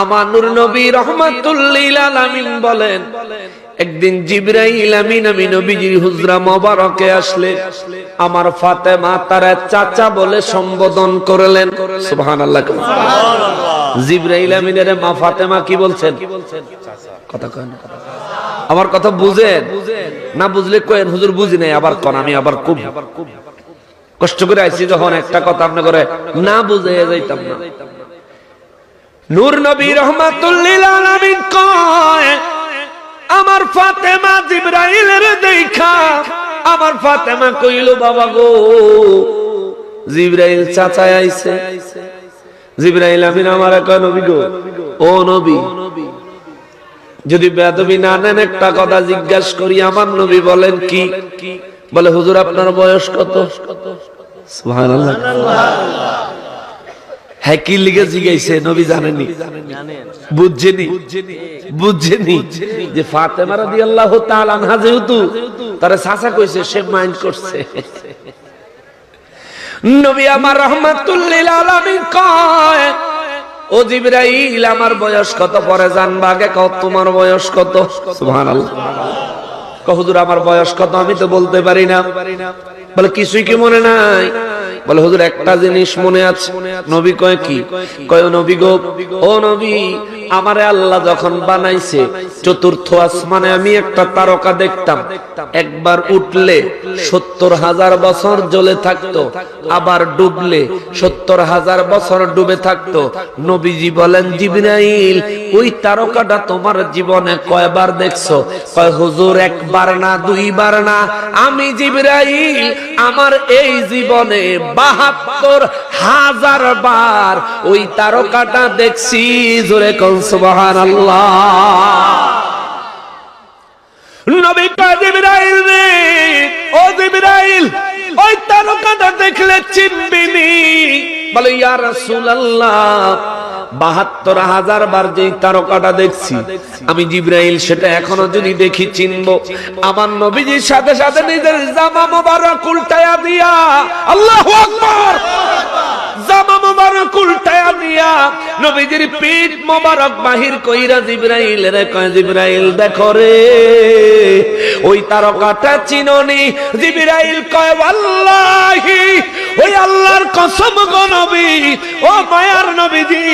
আমার নূর নবী রহমাতুল্লিল বলেন, একদিন জিব্রাইল আমিন, আমি নবীজির হুজরা মোবারকে আসলে আমার ফাতেমা তার চাচা বলে সম্বোধন করলেন। সুবহানাল্লাহ জিব্রাইল আমিনের মা ফাতেমা কি বলছেন? কথা কয় না আমার কথা বুঝেন? না বুঝলে কয়েন, হুজুর বুঝি নাই, আবার কন, আমি আবার খুব কষ্ট করে আইছি যখন একটা কথা আপনি করে না বুঝে যাইতাম না। নূর নবী রহমাতুল্লিল আমার ফাতেমা জিব্রাইলের দেখা। আমার ফাতেমা কইল, বাবা গো, জিব্রাইল চাচায় আইছে। জিব্রাইল আমিন আমার কয় নবী গো। ও নবী, যদি বেদবি না নেন, একটা কথা জিজ্ঞাসা করি, আমার নবী বলেন কি? বলে, হুজুর, আপনার বয়স কত? কি লিগে জিগাইছে নবী জানেনি বুঝছেনি? বুঝছেনি? যে ফাতেমা রাদিয়াল্লাহু তাআলা আনহা যেহেতু তারে সাসা কইছে সে মাইন্ড করছে। নবী আমার রহমাতুল্লিল আলামিন কয় ও জিবরাইল আমার বয়স কত? পরে জানবা আগে কত তোমার বয়স কত? সুবহানাল্লাহ। কহ হুজুর আমার বয়স কত? আমি তো বলতে পারি না। বলে কিছুই কি মনে নাই? বলে, হুজুর, একটা জিনিস মনে আছে। নবী কয় কি? কয় নবী গো, ও নবী, আমারে আল্লাহ যখন বানাইছে, চতুর্থ আসমানে আমি একটা তারকা দেখতাম। একবার উঠলে সত্তর হাজার বছর জ্বলে থাকতো, আবার ডুবলে সত্তর হাজার বছর ডুবে থাকতো। নবীজি বলেন, জিবরাইল, ওই তারকাটা তোমার জীবনে কয়বার দেখছ? কয়, হুজুর, একবার না, দুইবার না। আমি জিবরাইল, আমার এই জীবনে বাহাত্তর হাজার বার ওই তারকাটা দেখছি। জোরে কন, সুবহানাল্লাহ। নবী রে, ও ওই তারকাটা দেখলে বলে, ইয়া রাসূলুল্লাহ, বাহাত্তর হাজার বার যে তারকাটা দেখছি, আমি জিব্রাইল সেটা এখনও যদি দেখি চিনব। আমার নবীজির সাথে সাথে নিজের জামা মোবারক উল্টায়া দিয়া, আল্লাহু আকবার জামা মোবারক উল্টায়া দিয়া নবীজির পিঠ মোবারক বাহির কইরা জিব্রাইল রে, কয় জিব্রাইল দেখো রে, ওই তারকাটা চিননি। জিব্রাইল কয় আল্লাহি ওই আল্লাহর কসম গো নবী, ও মায়ার নবীজি,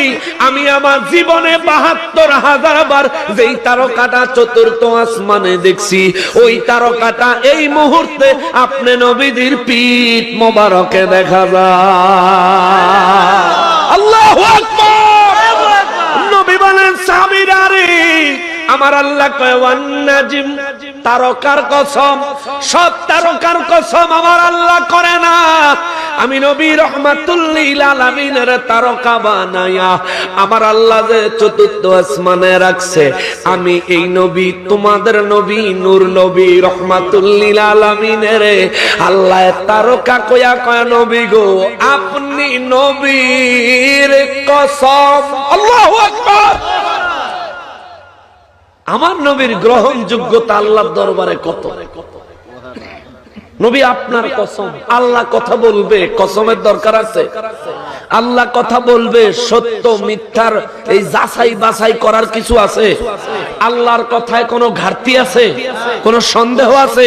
আমি আমার জীবনে বাহাত্তর হাজার বার যেই তারকাটা চতুর্থ আসমানে দেখছি, ওই তারকাটা এই মুহূর্তে আপনি নবীজির পিঠ মোবারকে দেখা যায়। আল্লাহু আকবার। নবী বলেন সাবিরা রে আমার আল্লাহ কয়, ওয়ান নাজিম, তারকার কসম সব তারকার কসম আমার আল্লাহ করে না। আমি নবী রহমাতুল্লিল তারকা বানায়া আমার আল্লাহ যে চতুর্থ আসমানে রাখছে, আমি এই নবী, তোমাদের নবী, নূর নবী রহমাতুল্লিল আল্লাহ তারকা কয়া কয় নবী গো, আপনি নবীর কসম। আল্লাহু আকবার। আমার নবীর গ্রহণযোগ্যতা আল্লাহর দরবারে কত? নবী আপনার কসম, আল্লাহ কথা বলবে, কসমের দরকার আছে। আল্লাহ কথা বলবে, সত্য, মিথ্যার এই যাচাই বাছাই করার কিছু আছে। আল্লাহর কথায় কোনো ঘাটতি আছে, কোনো সন্দেহ আছে,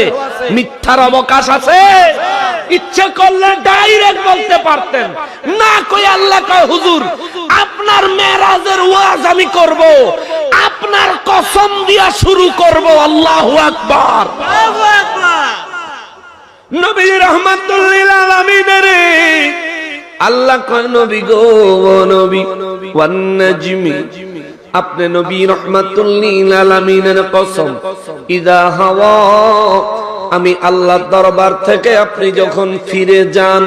মিথ্যার অবকাশ আছে। ইচ্ছে করলে ডাইরেক্ট বলতে পারতেন। না কই আল্লাহ কয়, হুজুর, আপনার মেরাজের ওয়াজ আমি করব। আপনার কসম দিয়া শুরু করব, আল্লাহু আকবার। নবী রহমাতুল্লিল আল্লাহ নবী গো নবী ওয়ান আপনি নবী রহমাতুল্লিল আলামিনের কসম। ইদা হাওয়া আমি আল্লাহর দরবার থেকে আপনি যখন ফিরে যান,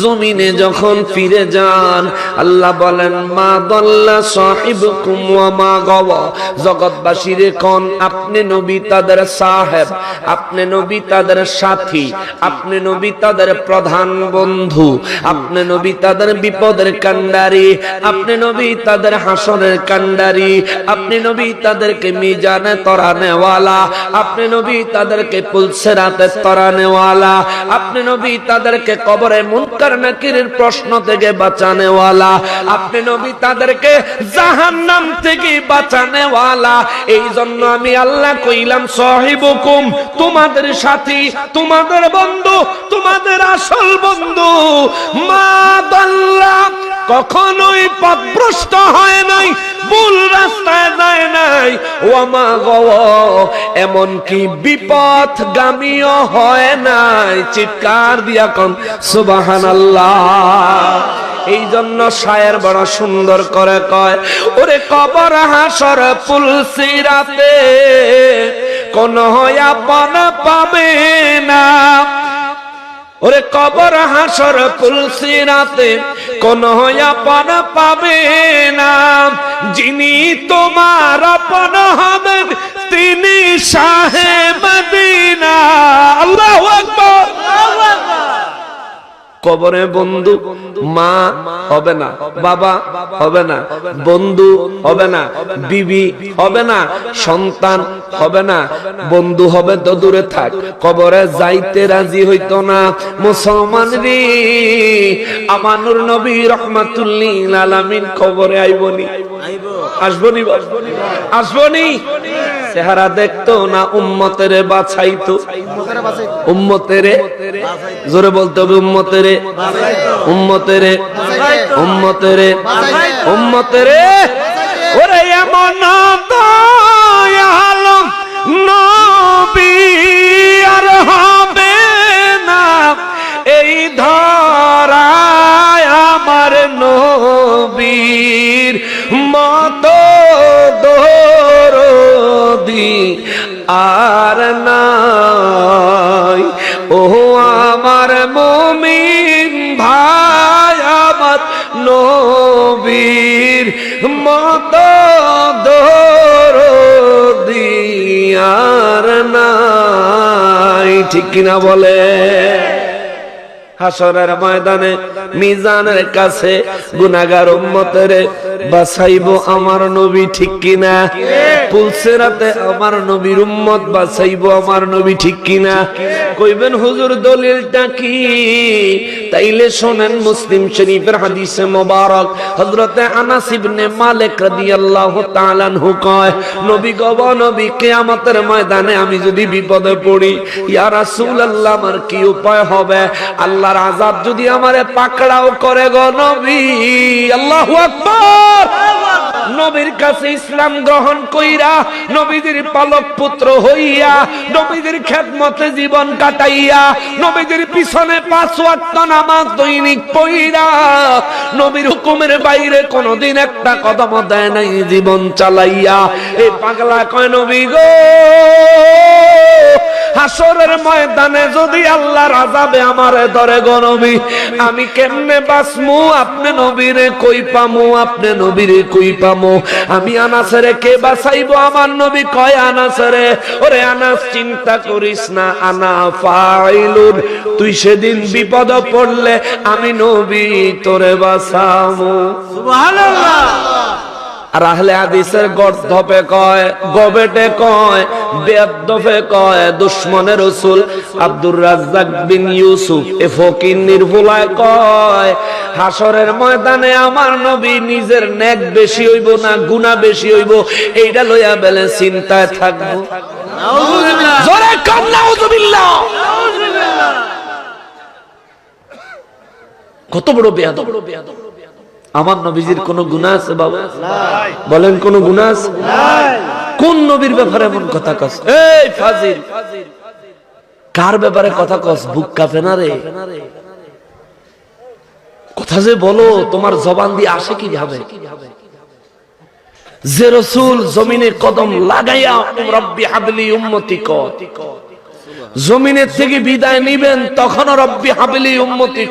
জমিনে যখন ফিরে যান, আল্লাহ বলেন, মা দল্লা সাহিবকুম ওয়া মা গাওয়া। জগৎবাসীরে কোন, আপনি নবী তাদের সাহেব, আপনি নবী তাদের সাথী, আপনি নবী তাদের প্রধান বন্ধু, আপনি নবী তাদের বিপদের কান্ডারি আপনি নবী তাদের হাসনের কান্ডারি আপনি নবী তাদেরকে মিজানে তরানেওয়ালা, আপনি নবী তাদেরকে পুলসেরা আপনি নবী তাদেরকে কবরে মুনকার নাকিরের প্রশ্ন থেকে বাঁচানেওয়ালা আপনি নবী তাদেরকে থেকে বাঁচানেওয়ালা এই জন্য আমি আল্লাহ কইলাম তোমাদের সাথী, তোমাদের বন্ধু, তোমাদের আসল বন্ধু, মা কখনোই পথভ্রষ্ট হয় নাই, ভুল রাস্তায় যায় নাই। ওয়ামা গও এমন কি বিপথ গামীয় হয় নাই, চিৎকার দিয়া কন, সুবহানাল্লাহ। এই জন্য শায়ের বড় সুন্দর করে কয়, ওরে কবর হাসর পুলসিরাতে কোন আপন পাবে না। ওরে কবর হাসর পুলসিরাতে কোন আপন পাবে না। যিনি তোমার আপন হবেন, তিনি সাহেব দিনা আল্লাহ আকবার। কবরে বন্ধু মা হবে না বাবা হবে না বন্ধু হবে না বিবি হবে না সন্তান হবে না বন্ধু হবে তো দূরে থাক কবরে যাইতে রাজি হইতো না মুসলমান রে। আমানুর নবী রহমাতুল্লিল আলামিন কবরে আইবনি আসবনি আসবনি চেহারা দেখতো না উম্মতেরে বাছাইতো। উম্মতেরে। জোরে বলতে হবে উম্মতেরে। উম্মতেরে উম্মতেরে উম্মতেরে। ওরে এমন আর হবে না। এই ধরায় আমার নবীর মত দরদি আর নাই। ও আমার মমিন ভাই আমার নবীর মত দিয়ার নাই। ঠিক কিনা বলে? হাসরের ময়দানে, মিজানের কাছে গুনাগার উম্মতের বাছাইবো আমার নবী ঠিক কিনা? পুলসেরাতে আমার নবীর উম্মত বাছাইবো আমার নবী ঠিক কিনা? কইবেন, হুজুর, দলিলটা কি? তাইলে শোনেন, মুসলিম শরীফের হাদিসে মোবারক হযরতে আনাস ইবনে মালিক রাদিয়াল্লাহু তাআলা আনহু কয়, নবী গব নবী, কিয়ামতের ময়দানে আমি যদি বিপদে পড়ি, ইয়া রাসূলুল্লাহ, আমার কি উপায় হবে? আল্লাহর আজাদ যদি আমারে পাকড়াও করে গো নবী আল্লাহু আকবার। নবীর কাছে ইসলাম গ্রহণ কইরা নবীদের পালক পুত্র হইয়া নবীদের খেদমতে জীবন কাটাইয়া নবীদের পিছনে পাঁচ ওয়াক্ত নামাজ দৈনিক পইরা নবীর হুকুমের বাইরে কোনদিন একটা কদম দেয় নাই জীবন চালাইয়া। এই পাগলা কয় নবী গো হাসরের ময়দানে যদি আল্লাহ রাজাবে আমারে ধরে গো নবী, আমি কেমনে বাসমু আপনি নবীরে কই পামু? আপনি নবীরে কই পামু। আমি আনাসরে কে বাসাইবো আমার নবী কয় আনাসরে ওরে আনাস চিন্তা করিস না আনা ফাইলুন। তুই সেদিন বিপদ পড়লে আমি নবী তোরে বাঁচামু। আর আহলে হাদিসের গর্ধপে কয় গবেটে কয় বেদফে কয় দুশ্মনের রসুল আব্দুর রাজ্জাক বিন ইউসুফ এ ফকির নির্ভুলায় কয় হাসরের ময়দানে আমার নবী নিজের নেক বেশি হইব না গুনাহ বেশি হইব এইটা লইয়া বেলে চিন্তায় থাকব। জোরে কত বড় বেয়াদব। আমার নবীজির কোন গুণা আছে বাবা? বলেন কোন গুণা আছে? কোন নবীর ব্যাপারে এমন কথা কস? এই ফাজিল। কার ব্যাপারে কথা কস? বুক কাঁপে না রে। কথা যে বলো, তোমার জবান দিয়ে আসে কি যাবে যে রসুল জমিনে কদম লাগাইয়া রব্বি হাবলি উম্মতি জমিনের থেকে বিদায় নিবেন তখন রব্বি হাবলি উম্মতি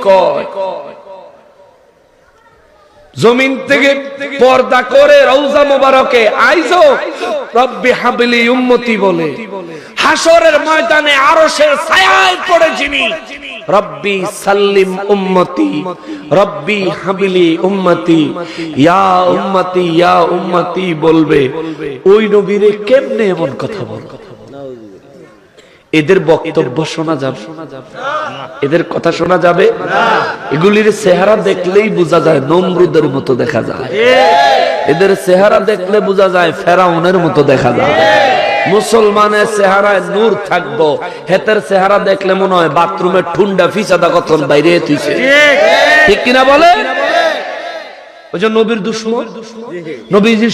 জমিন থেকে পর্দা করে রৌজা মোবারকে আইজো। রব্বি উম্মতি বলে। হাসরের ময়দানে আরশের ছায়ায় পড়ে যিনি। রব্বি সাল্লিম উম্মতি, রব্বি হাবিলি উম্মতি, ইয়া উম্মতি ইয়া উম্মতি বলবে। ওই নবীরে কেমনে এমন কথা বল এদের বক্তব্য শোনা যাবে। এদের কথা শোনা যাবে। এগুলির চেহারা দেখলেই বোঝা যায়, নমরুদের মতো দেখা যায়। এদের চেহারা দেখলে বোঝা যায়, ফেরাউনের মতো দেখা যায়। মুসলমানের চেহারায় নূর থাকব। হেতের চেহারা দেখলে মনে হয় বাথরুমে ঠুন্ডা ফিসাদা কখন বাইরে তুইছে ঠিক কিনা বলে? নবীর দুশ্মন।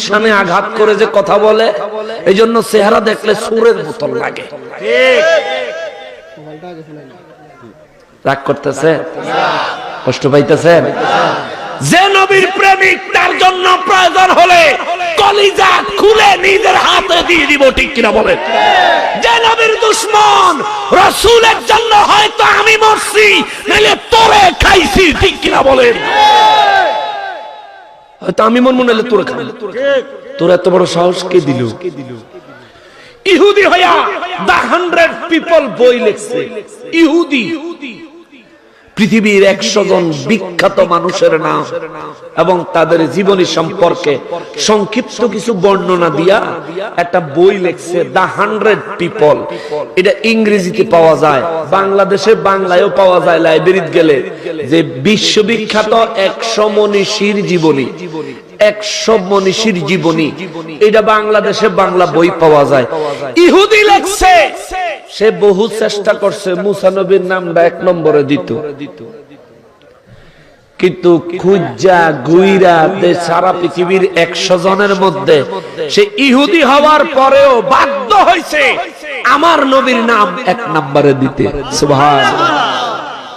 সামনে আঘাত করে যে কথা বলে এই জন্য চেহারা দেখলে সুরের মতন লাগে। রাগ করতেছে? কষ্ট পাইতেছেন যে নবীর প্রেমিক তার জন্য প্রয়োজন হলে কলিজা খুলে নিজের হাতে দিয়ে দিব ঠিক কিনা বলে যে নবীর দুশ্মন রসুলের জন্য হয়তো আমি মরছি নাহলে তোরে খাইছি ঠিক কিনা বলেন? হয়তো আমি মন মনে হলে তোরে খাই তোর এত বড় সাহস কে দিল? ইহুদি হইয়া দা হান্ড্রেড পিপল বই লিখছে। ইহুদি। পৃথিবীর একশো জন বিখ্যাত মানুষের নাম এবং তাদের জীবনী সম্পর্কে সংক্ষিপ্ত কিছু বর্ণনা দিয়া একটা বই লেখছে, দা হান্ড্রেড পিপল। এটা ইংরেজিতে পাওয়া যায়, বাংলাদেশে বাংলায়ও পাওয়া যায়, লাইব্রেরিতে গেলে। যে বিশ্ববিখ্যাত একশো মনীষীর জীবনী একশো মনীষীর জীবনী। এটা বাংলাদেশে বাংলা বই পাওয়া যায়। ইহুদি লেখছে, সে বহু চেষ্টা করছে মুসানবীর নামটা এক নম্বরে দিত। কিন্তু খুঁজা, গুইরা সারা পৃথিবীর একশো জনের মধ্যে, সে ইহুদি হওয়ার পরেও বাধ্য হয়েছে, আমার নবীর নাম এক নম্বরে দিতে। সুভাষ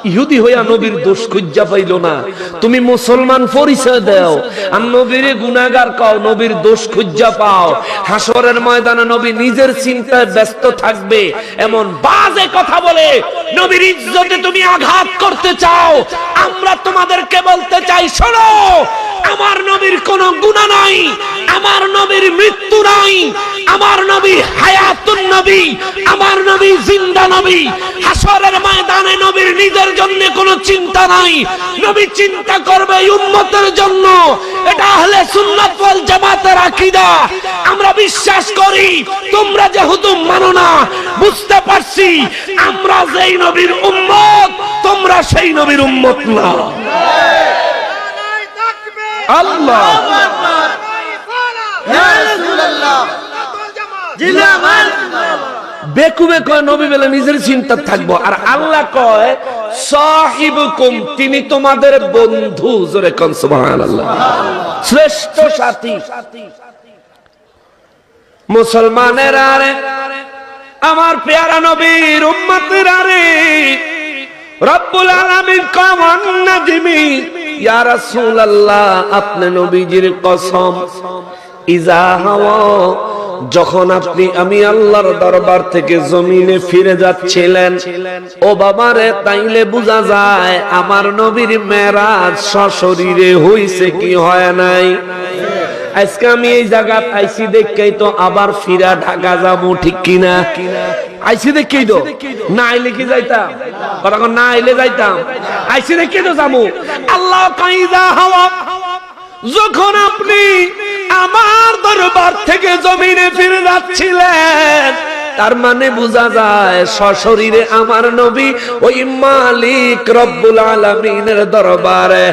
ইহুদি হইয়া নবীর দোষ খুঁজা পাইল না। তুমি মুসলমান পরিচয় দাও। আর নবীর গুণাগার কও, নবীর দোষ খুঁজা পাও। হাসরের ময়দানে নবী নিজের চিন্তায় ব্যস্ত থাকবে। এমন বাজে কথা বলে নবীর ইজ্জতে তুমি আঘাত করতে চাও। আমরা তোমাদেরকে বলতে চাই, শোনো আমার নবীর কোনো গুণা নাই, আমার নবীর মৃত্যু নাই, আমার নবী হায়াতুন নবী, আমার নবী জিন্দা নবী। হাসরের ময়দানে নবীর নিজের জন্য কোনো চিন্তা নাই। নবী চিন্তা করবে উম্মতের জন্য। এটা আহলে সুন্নাত ওয়াল জামাতের আকীদা। আমরা বিশ্বাস করি, তোমরা যেহেতু মানো না, বুঝতে পারছি, আমরা যেই নবীর উম্মত, তোমরা সেই নবীর উম্মত না। আল্লাহ। বেকুবে কয় নবী বলে নিজের চিন্তা থাকব। আর আল্লাহ কয় সাহিবুকুম তিনি তোমাদের বন্ধু। জোরে কোন সুবহানাল্লাহ। শ্রেষ্ঠ সাথী। মুসলমানের আরে আমার পেয়ারা নবীর উম্মতের আরে রব্বুল আলামিন কমান নাজিমি ইয়া রাসূলুল্লাহ, আপনি নবীজির কসম। ইজা হাওয়া, যখন আপনি আমি আল্লাহর দরবার থেকে জমিনে ফিরে যাচ্ছিলেন, ও বাবারে, তাইলে বোঝা যায়, আমার নবীর মেরাজ সশরীরে হইছে কি হয় নাই? আজকে আমি এই জায়গা আইসি দেখেই তো আবার ফিরা ঢাকা যাব, ঠিক কিনা? আইসি দেখেই তো। না আইলে কি যাইতাম? কথা না আইলে যাইতাম। আইসি দেখে তো যাব। আল্লাহ কাইদা হাওয়া। যখন আপনি আমার দরবার থেকে জমিনে ফিরে যাচ্ছিলেন তার মানে বোঝা যায়, সশরীরে আমার নবী ওই মালিক রব্বুল আলমিনের দরবারে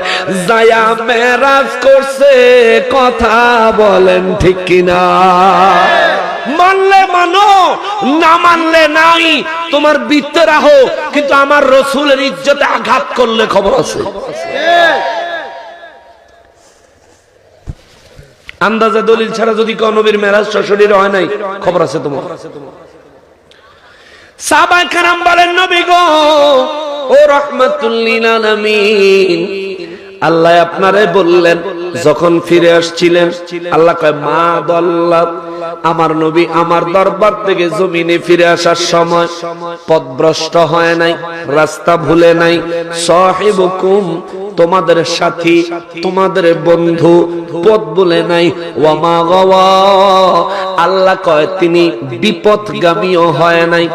যায়া মেরাজ করছে, কথা বলেন ঠিক কিনা? মানলে মানো, না মানলে নাই, তোমার বৃত্তে রাহো কিন্তু আমার রসুলের ইজ্জতে আঘাত করলে খবর আছে। আন্দাজে দলিল ছাড়া যদি কোন নবীর মেরাজ সশরীরে হয় নাই, খবর আছে তোমার। সাহাবায়ে কেরাম বলেন, নবী গো, ও রহমাতুল্লিল আল্লাহ আপনারে বললেন, যখন ফিরে আসছিলেন, আল্লাহ কয়, মা দল্লা আমার নবী আমার দরবার থেকে জমিনে ফিরে আসার সময় পথভ্রষ্ট হয় নাই, রাস্তা ভুলে নাই। সাহিবুকুম, তোমাদের সাথী, তোমাদের বন্ধু পথ বলে নাই। ওয়ামা গাওয়া, আল্লাহ কয়, তিনি বিপদগামীও হয় নাই।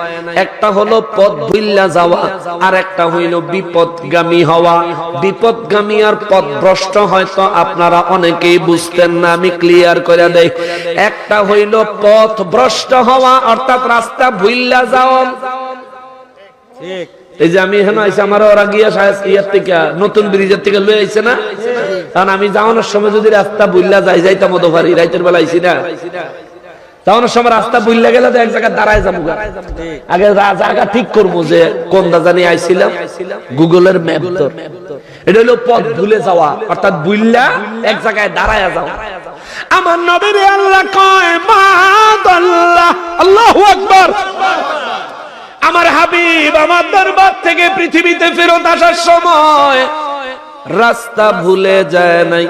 একটা হলো পথ ভুল্লা যাওয়া আর একটা হইল বিপদগামী হওয়া। বিপদগামী আর পথ ভ্রষ্ট হয়তো আপনারা অনেকেই বুঝতেন না, আমি ক্লিয়ার করে দেই। একটা পথ ভ্রষ্ট হওয়া অর্থাৎ রাস্তা ভুল্লা যাওয়া। এই যে আমি এখানে আইসি আমার ওরা গিয়া ইয়ার থেকে নতুন ব্রিজের থেকে লয়ে আইছে না? কারণ আমি যাওয়ানোর সময় যদি রাস্তা বুল্লা যাই যাইতাম মতো পারি রাইতের বেলা আইসি না? যাওয়ানোর সময় রাস্তা বুল্লা গেলে তো এক জায়গায় দাঁড়ায় যাব আগে জায়গা ঠিক করব যে কোন জানি আইছিলাম? গুগলের ম্যাপ তো। এটা হলো পথ ভুলে যাওয়া। অর্থাৎ বুল্লা এক জায়গায় দাঁড়ায় যাও। আমার নবীর আল্লাহ কয়, মা আল্লাহ আল্লাহু আকবার। আমার হাবিব আমার দরবার থেকে পৃথিবীতে ফেরত আসার সময় রাস্তা ভুলে যায় নাই।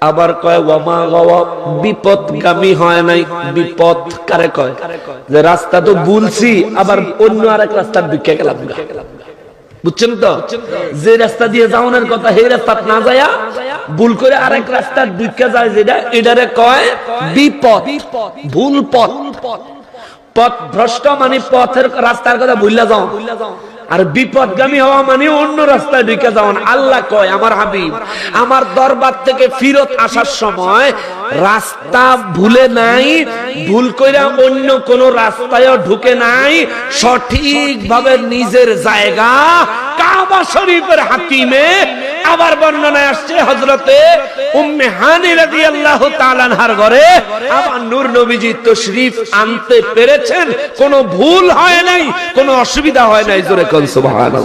আবার কয়, ওয়ামা গাওয়া বিপদগামী হয় নাই। বিপদ কারে কয়? যে রাস্তা তো ভুলছি, আবার অন্য আরেক রাস্তা ঢুকে গেলাম। বুঝছেন তো? যে রাস্তা দিয়ে যাওয়ার কথা, সেই রাস্তা না যায়া ভুল করে আরেক রাস্তা দিকে যায় যেটা, এটারে কয়? বিপদ। ভুল পথ। পথ ভ্রষ্ট মানে পথের রাস্তার কথা ভুললা যাও। আর বিপদগামী হওয়া মানে অন্য রাস্তায় ঢুকে যাওয়ান। আল্লাহ কয়, আমার হাবিব, আমার দরবার থেকে ফিরত আসার সময় রাস্তা ভুলে নাই, ভুল কইরা অন্য কোন রাস্তায় ঢুকে নাই সঠিক ভাবে নিজের জায়গা কাবা শরীফের হাকিমে আবার বর্ণনায় আসছে হজরতে উম্মে হানি রাদিয়াল্লাহু তাআলার ঘরে আমার নূর নবীজি তশরিফ আনতে পেরেছেন। কোনো ভুল হয় নাই, কোনো অসুবিধা হয় নাই, জোরে কোন সুবহানাল্লাহ।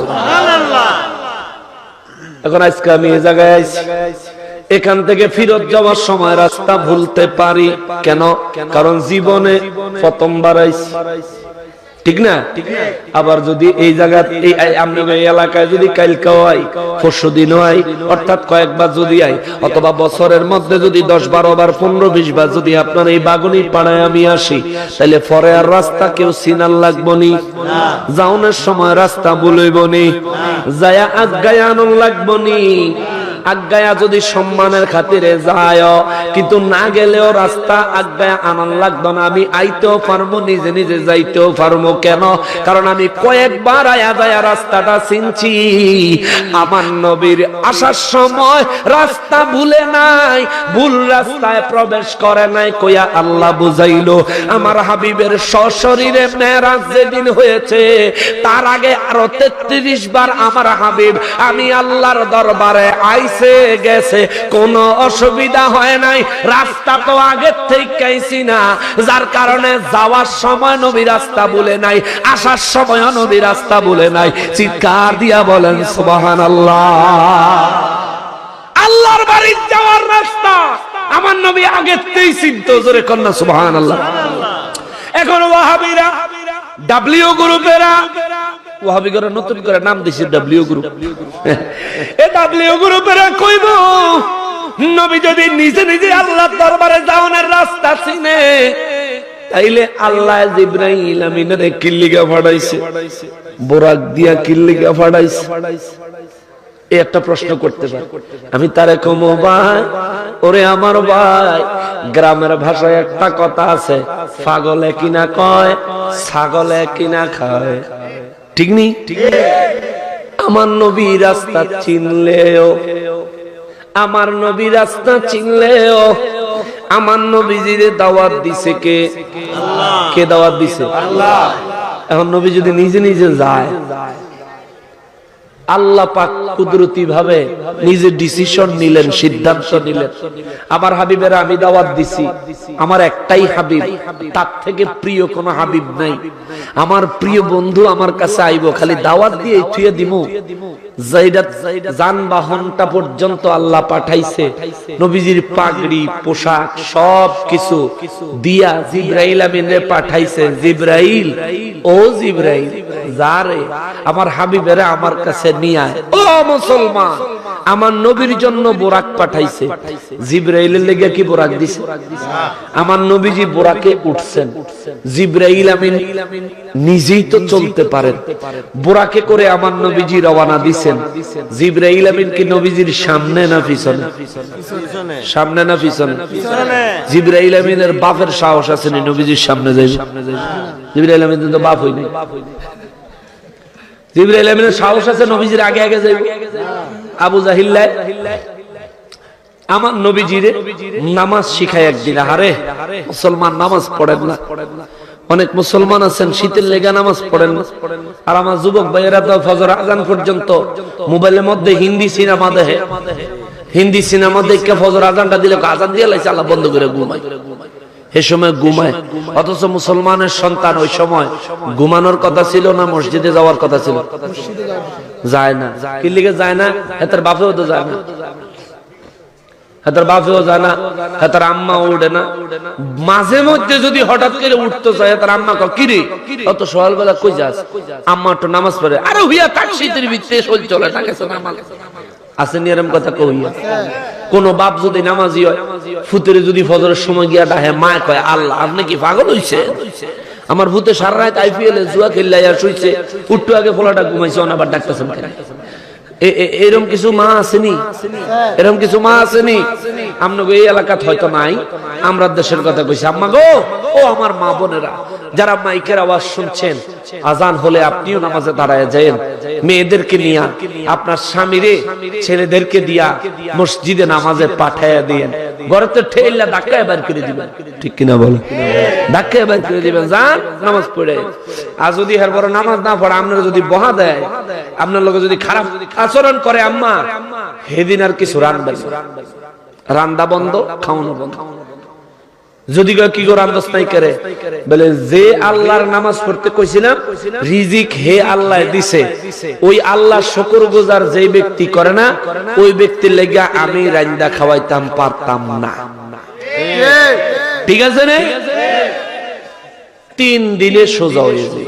এখন আজকে আমি এই জায়গায় আইছি। এখান থেকে ফিরত যাওয়ার সময় রাস্তা ভুলতে পারি। কেন? কারণ জীবনে প্রথমবার আইছি। ঠিক না? আবার যদি এই জায়গা পনেরো বিশ বার যদি আপনার এই পাড়ায় আমি আসি পরে আর রাস্তা কেউ সিনার লাগবো নি? যাওনের সময় রাস্তা বলইব নি? যায়া আজ্ঞায় আনন্দ লাগবো নি? আজ্ঞায়া যদি সম্মানের খাতিরে যায়, কিন্তু না গেলেও রাস্তা আজ্ঞায় আনন্দ লাগতো না। আমি আইতেও পারব, নিজে নিজে যাইতেও পারব। কেন? কারণ আমি কয়েকবার আয়া যায়া রাস্তাটা চিনছি। আমার নবীর আসার সময় রাস্তা ভুলে নাই, ভুল রাস্তায় প্রবেশ করে নাই কইয়া আল্লাহ বুঝাইলো। আমার হাবিবের সশরীরে মেরাজ যেদিন হয়েছে, তার আগে আরও তেত্রিশ বার আমার হাবিব, আমি আল্লাহর দরবারে আইসে গেছে, কোনো অসুবিধা হয় নাই। রাস্তা তো আগের থেকে না যার কারণে যাওয়ার সময় নবী রাস্তা বলে নাই, আসার সময় নবী রাস্তা বলে নাই। চিৎকার দিয়া বলেন সুবাহান আল্লাহর বাড়ি যাওয়ার রাস্তা আমার নবী আগের থেকেই চিন্ত, জোরে কন্যা সুবাহান আল্লাহ এখন ওয়াহাবিরা ডাব্লিউ গ্রুপেরা নতুন করে নাম দিছে গ্রুপ এ গ্রুপেরা কইব, নবী যদি নিজে নিজে আল্লাহ দরবারে যাওয়ার রাস্তা চিনে, তাইলে আল্লাহ কিল্লিগা ফাড়াইছে। বোরাক দিয়া কিল্লিগা ফাড়াইছে। একটা প্রশ্ন করতে পারে। আমি তারে কমো, ভাই, ওরে আমার ভাই, গ্রামের ভাষায় একটা কথা আছে, পাগলে কিনা কয়, ছাগলে কিনা খায়। ঠিক নেই? আমার নবী রাস্তা চিনলেও, আমার নবী রাস্তা চিনলেও, আমার নবীজির দাওয়াত দিছে কে? কে দাওয়াত দিছে? এখন নবী যদি নিজে নিজে যায়, আল্লাহ পাক কুদরতি ভাবে নিজে ডিসিশন নিলেন সিদ্ধান্ত নিলেন আমার হাবিবের আমি দাওয়াত দিছি। আমার একটাই হাবিব তার থেকে প্রিয় কোন হাবিব নাই। আমার প্রিয় বন্ধু আমার কাছে আইব খালি দাওয়াত দিয়ে থুয়ে দিমু। যানবাহনটা পর্যন্ত আল্লাহ পাঠাইছে। নবীজির পাগড়ি পোশাক সব কিছু দিয়া জিব্রাইল আমিনে পাঠাইছে। জিব্রাইল ও জিব্রাইল যারে আমার হাবিবেরা আমার কাছে নিয়ে আয়। ও মুসলমান। আমার নবীর জন্য বোরাক পাঠাইছে। জিব্রাইলের লেগে কি বোরাক দিছে? আমার নবীজি বোরাকে উঠছেন। জিব্রাইল আমিন নিজেই তো চলতে পারেন। বোরাকে করে আমার নবীজি রওনা দিছেন। জিব্রাইল আমিন কি নবীজির সামনে না পিছনে? সামনে না পিছনে? জিব্রাইল আমিনের বাপের সাহস আছে নবীজির সামনে যাইবে? জিব্রাইল আমিন তো বাপ হইনি আমিনের সাহস আছে, নবীজির আগে আগে যাইবে। আবু আমার নবীজিরে নামাজ শিখায় একদিন আরে মুসলমান নামাজ পড়েন না। অনেক মুসলমান আছেন, শীতের লেগা নামাজ পড়েন আর আমার যুবক ভাইয়েরা তো ফজর আজান পর্যন্ত মোবাইলের মধ্যে হিন্দি সিনেমা দেখে। হিন্দি সিনেমা দেখে ফজর আজানটা দিলে আজান দিয়ে লাইছে, আল্লাহ বন্ধ করে ঘুমায়। সে সময় ঘুমায়। অথচ মুসলমানের সন্তান ওই সময় ঘুমানোর কথা ছিল না, মসজিদে যাওয়ার কথা ছিল? যায় না। কি লিগে যায় না? এতার বাপেও তো যায় না। হাতার বাপেও যায় না। আম্মা উঠে না। মাঝে মধ্যে যদি হঠাৎ করে উঠতে চায় তার আম্মা কিরে, অত সকালবেলা কই যাস? আম্মা একটু নামাজ পড়ে, আরে হুইয়া তাকসিদের ভিতরে শরীর চলে থাকে নামাজ আছে এরম কথা কইয়া কোন বাপ যদি নামাজি হয়, ফুতেরে যদি ফজরের সময় গিয়া ডাহে মা কয়, আল্লাহ, আপনি কি পাগল হইছে? আমার ভূতে সারা রাত আইপিএল এ জুয়া খেললাইয়া শুইছে, উঠতে আগে ফলাটা ঘুমাইছে, অনাবার ডাক্তার এরম কিছু মা আসেনি? এরম কিছু মা আসেনি? আপনাকে এই এলাকাত হয়তো নাই। আমরা দেশের কথা কইছি, আম্মা গো, ও আমার মা বোনেরা, যারা মাইকের আওয়াজ শুনছেন, আজান হলে আপনিও নামাজে দাঁড়ায় যায়েন। মেয়েদেরকে নিয়া আপনার স্বামীরে, ছেলেদেরকে দিয়া মসজিদে নামাজে পাঠাইয়া দিয়েন। ঘরে করে দিবেন। ঠিক কিনা বলো? করে দিবেন। যান, নামাজ পড়ে। আর যদি এর বড় নামাজ না পড়ে, আপনারা যদি বহা দেয়, আপনার লোকে যদি খারাপ আচরণ করে, আম্মা হেদিন আর কিছু রান্না। রান্দা বন্ধ, খাওয়ানো বন্ধ। যদি কি করে আন্দাজ নাই করে? বলে, যে আল্লাহর নামাজ পড়তে কইছিলাম, রিজিক হে আল্লাহ দিছে। ওই আল্লাহ শুকর গুজার যে ব্যক্তি করে না, ওই ব্যক্তির লেগা আমি রান্দা খাওয়াইতাম, পারতাম না। ঠিক আছে না? তিন দিনে সোজা হয়ে যায়।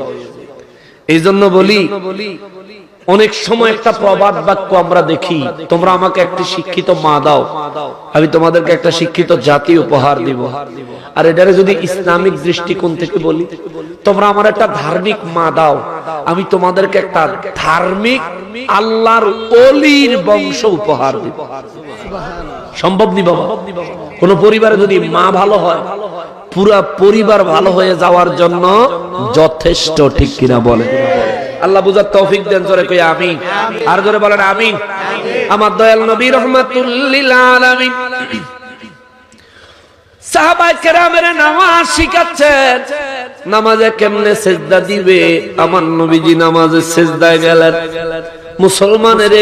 এই জন্য বলি অনেক সময় একটা প্রবাদ বাক্য আমরা দেখি, তোমরা আমাকে একটি শিক্ষিত মা দাও, আমি তোমাদেরকে একটা শিক্ষিত জাতি উপহার দিব। আর এটারে যদি ইসলামিক দৃষ্টিকোণ থেকে বলি, তোমরা আমার একটা ধার্মিক মা দাও, আমি তোমাদেরকে একটা ধার্মিক আল্লাহর অলির বংশ উপহার দিব। সম্ভব নি বাবা? কোন পরিবারে যদি মা ভালো হয়, পুরা পরিবার ভালো হয়ে যাওয়ার জন্য যথেষ্ট, ঠিক কিনা বলে? আল্লাহ বুঝার তৌফিক দেন, জোরে কই আমিন। আর জোরে বলেন আমিন। আমার দয়াল নবী রহমাতুল্লিল আলামিন। সাহাবায়ে কেরামের নামাজ শিখাচ্ছেন। নামাজে কেমনে সেজদা দিবে? আমার নবীজি নামাজে সেজদায় গেলেন। মুসলমানের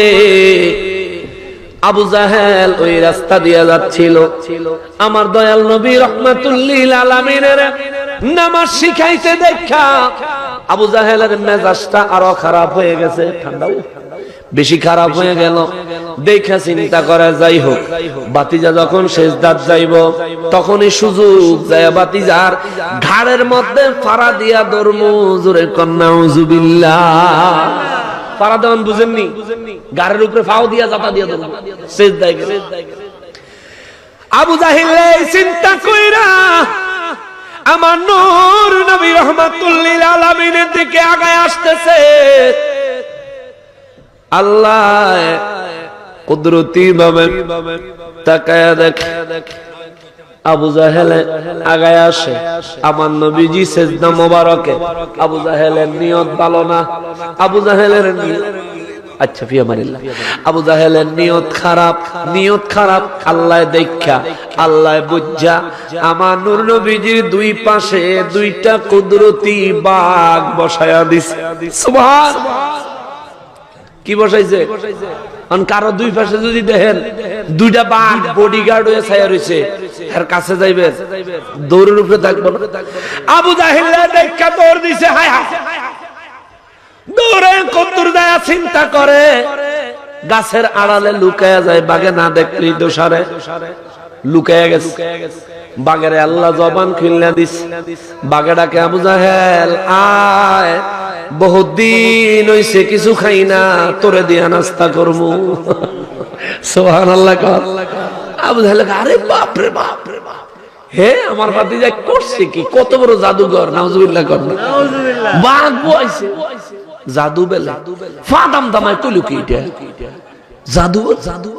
আবু জাহেল ওই রাস্তা দিয়ে যাচ্ছিল। আমার দয়াল নবী রহমাতুল্লিল আলামিনের নামাজ শিখাইতে দেখা। আবু জাহেলের মেজাজটা আরও খারাপ হয়ে গেছে। ঠান্ডাও বেশি খারাপ হয়ে গেল। দেখা চিন্তা করা, যাই হোক। বাতিজা যখন শেষ দাঁত যাইব, তখনই সুযোগ যায় বাতিজার ঘাড়ের মধ্যে ফাড়া দিয়া দরমু জোরে কন্যা উজুবিল্লাহ পারা দেওয়ান বুঝেননি? গাড়ির উপরে ফাও দিয়া, জাতা দিয়া দেবো শেষ দেয়। আবু জাহিল চিন্তা কইরা আমার নূর নবী রহমাতুল্লিল আলামিনের দিকে আগায় আসতেছে। আল্লাহ কুদরতি ভাবে তাকায়া দেখে। আবু জাহেলে আগায় আসে। আমার নবীজি সেজদা মোবারকে। আবু জাহেলের নিয়ত ভালো না। আবু জাহেলের নিয়ত আচ্ছা ফিয়া মারিল্লাহ আবু জাহেলের নিয়ত খারাপ নিয়ত খারাপ, আল্লাহ দেখা, আল্লাহ বুঝা। আমার নূর নবীজির দুই পাশে দুইটা কুদরতি বাঘ বসায়া দিছে। সুবহান। কি বসাইছে? কারণ কারও দুই পাশে যদি দেখেন, দুইটা বাঘ বডিগার্ড হয়ে ছায়া রয়েছে এর কাছে যাইবে দৌড়ের উপরে থাকব আবু জাহিল্লা দেখা দৌড় দিছে, হায় হায়। দৌড়ে কদ্দুর দেয়া চিন্তা করে। গাছের আড়ালে লুকায়া যায় বাগে না দেখলি দোষারে লুকায়া গেছে। বাগেরে আল্লাহ জবান খুলনা দিস। বাগে ডাকে আবু জাহেল আয় বহুদিন হইছে কিছু খাই না তোরে দিয়া নাস্তা করব সোহান আল্লাহ কর। আবু জাহেল আরে বাপ রে বাপ রে বাপ। হে আমার যা করছে কি? কত বড় জাদুঘর নাউজুবিল্লাহ কর না। বাঘ বইছে। জাদু বেলা। ফাদাম দামায় কইলো কি এটা জাদু জাদু